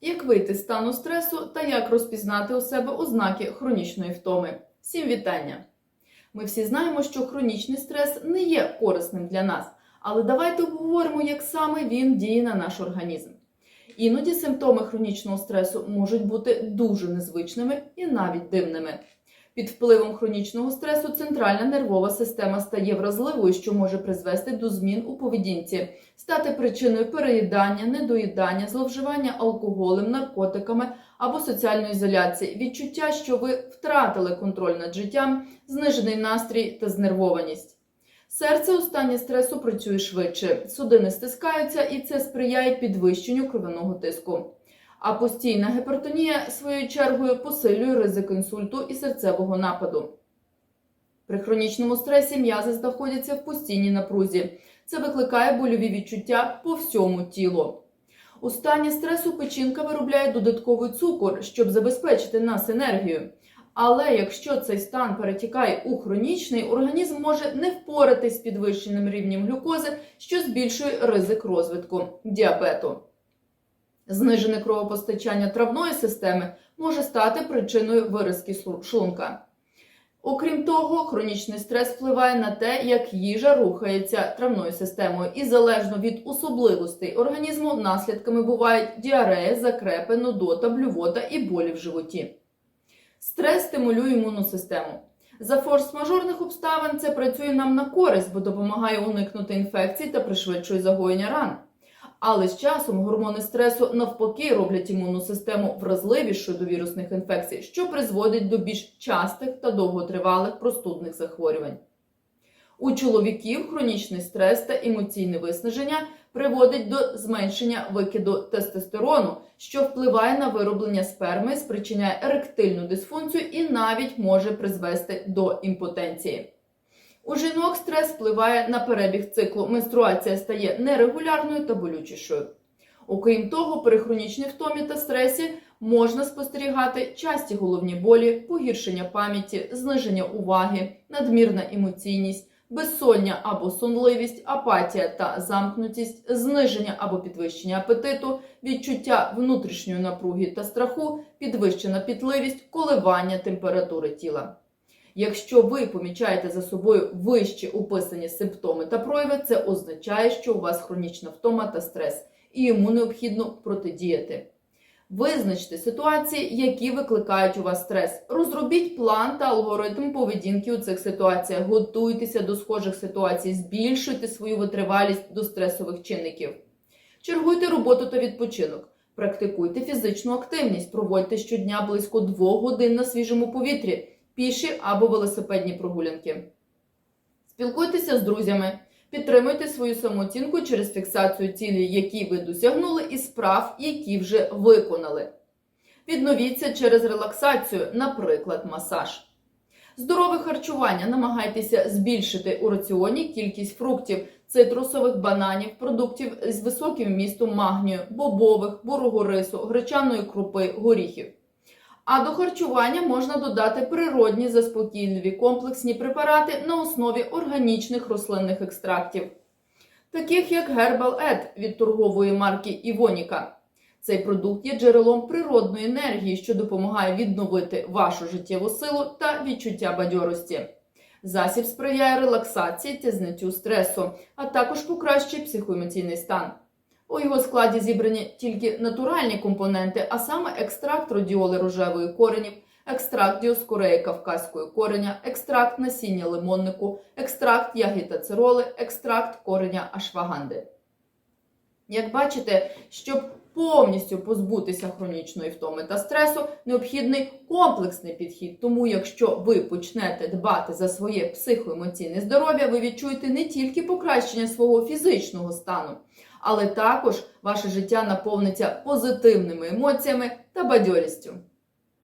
Як вийти з стану стресу та як розпізнати у себе ознаки хронічної втоми? Всім вітання! Ми всі знаємо, що хронічний стрес не є корисним для нас, але давайте обговоримо, як саме він діє на наш організм. Іноді симптоми хронічного стресу можуть бути дуже незвичними і навіть дивними. Під впливом хронічного стресу центральна нервова система стає вразливою, що може призвести до змін у поведінці, стати причиною переїдання, недоїдання, зловживання алкоголем, наркотиками або соціальної ізоляції, відчуття, що ви втратили контроль над життям, знижений настрій та знервованість. Серце у стані стресу працює швидше, судини стискаються, і це сприяє підвищенню кровяного тиску. А постійна гіпертонія своєю чергою посилює ризик інсульту і серцевого нападу. При хронічному стресі м'язи знаходяться в постійній напрузі. Це викликає больові відчуття по всьому тілу. У стані стресу печінка виробляє додатковий цукор, щоб забезпечити нас енергією. Але якщо цей стан перетікає у хронічний, організм може не впоратись з підвищеним рівнем глюкози, що збільшує ризик розвитку діабету. Знижене кровопостачання травної системи може стати причиною виразки шлунка. Окрім того, хронічний стрес впливає на те, як їжа рухається травною системою, і залежно від особливостей організму, наслідками бувають діарея, закрепи, нудота, блювота і болі в животі. Стрес стимулює імунну систему. За форс-мажорних обставин це працює нам на користь, бо допомагає уникнути інфекцій та пришвидшує загоєння ран. Але з часом гормони стресу навпаки роблять імунну систему вразливішою до вірусних інфекцій, що призводить до більш частих та довготривалих простудних захворювань. У чоловіків хронічний стрес та емоційне виснаження приводить до зменшення викиду тестостерону, що впливає на вироблення сперми, спричиняє еректильну дисфункцію і навіть може призвести до імпотенції. У жінок стрес впливає на перебіг циклу. Менструація стає нерегулярною та болючішою. Окрім того, при хронічній втомі та стресі можна спостерігати часті головні болі, погіршення пам'яті, зниження уваги, надмірна емоційність, безсоння або сонливість, апатія та замкнутість, зниження або підвищення апетиту, відчуття внутрішньої напруги та страху, підвищена пітливість, коливання температури тіла. Якщо ви помічаєте за собою вище описані симптоми та прояви, це означає, що у вас хронічна втома та стрес, і йому необхідно протидіяти. Визначте ситуації, які викликають у вас стрес. Розробіть план та алгоритм поведінки у цих ситуаціях. Готуйтеся до схожих ситуацій, збільшуйте свою витривалість до стресових чинників. Чергуйте роботу та відпочинок. Практикуйте фізичну активність, проводьте щодня близько 2 годин на свіжому повітрі піші або велосипедні прогулянки. Спілкуйтеся з друзями, підтримуйте свою самооцінку через фіксацію цілей, які ви досягнули, і справ, які вже виконали. Відновіться через релаксацію, наприклад, масаж. Здорове харчування намагайтеся збільшити у раціоні кількість фруктів, цитрусових бананів, продуктів з високим вмістом магнію, бобових, бурого рису, гречаної крупи, горіхів. А до харчування можна додати природні заспокійливі комплексні препарати на основі органічних рослинних екстрактів, таких як Herbal Ed від торгової марки Івоніка. Цей продукт є джерелом природної енергії, що допомагає відновити вашу життєву силу та відчуття бадьорості. Засіб сприяє релаксації та зняттю стресу, а також покращує психоемоційний стан. У його складі зібрані тільки натуральні компоненти, а саме екстракт родіоли рожевої коренів, екстракт діоскореї кавказької кореня, екстракт насіння лимоннику, екстракт ягіта цироли, екстракт кореня ашваганди. Як бачите, щоб повністю позбутися хронічної втоми та стресу, необхідний комплексний підхід. Тому, якщо ви почнете дбати за своє психоемоційне здоров'я, ви відчуєте не тільки покращення свого фізичного стану, але також ваше життя наповниться позитивними емоціями та бадьорістю.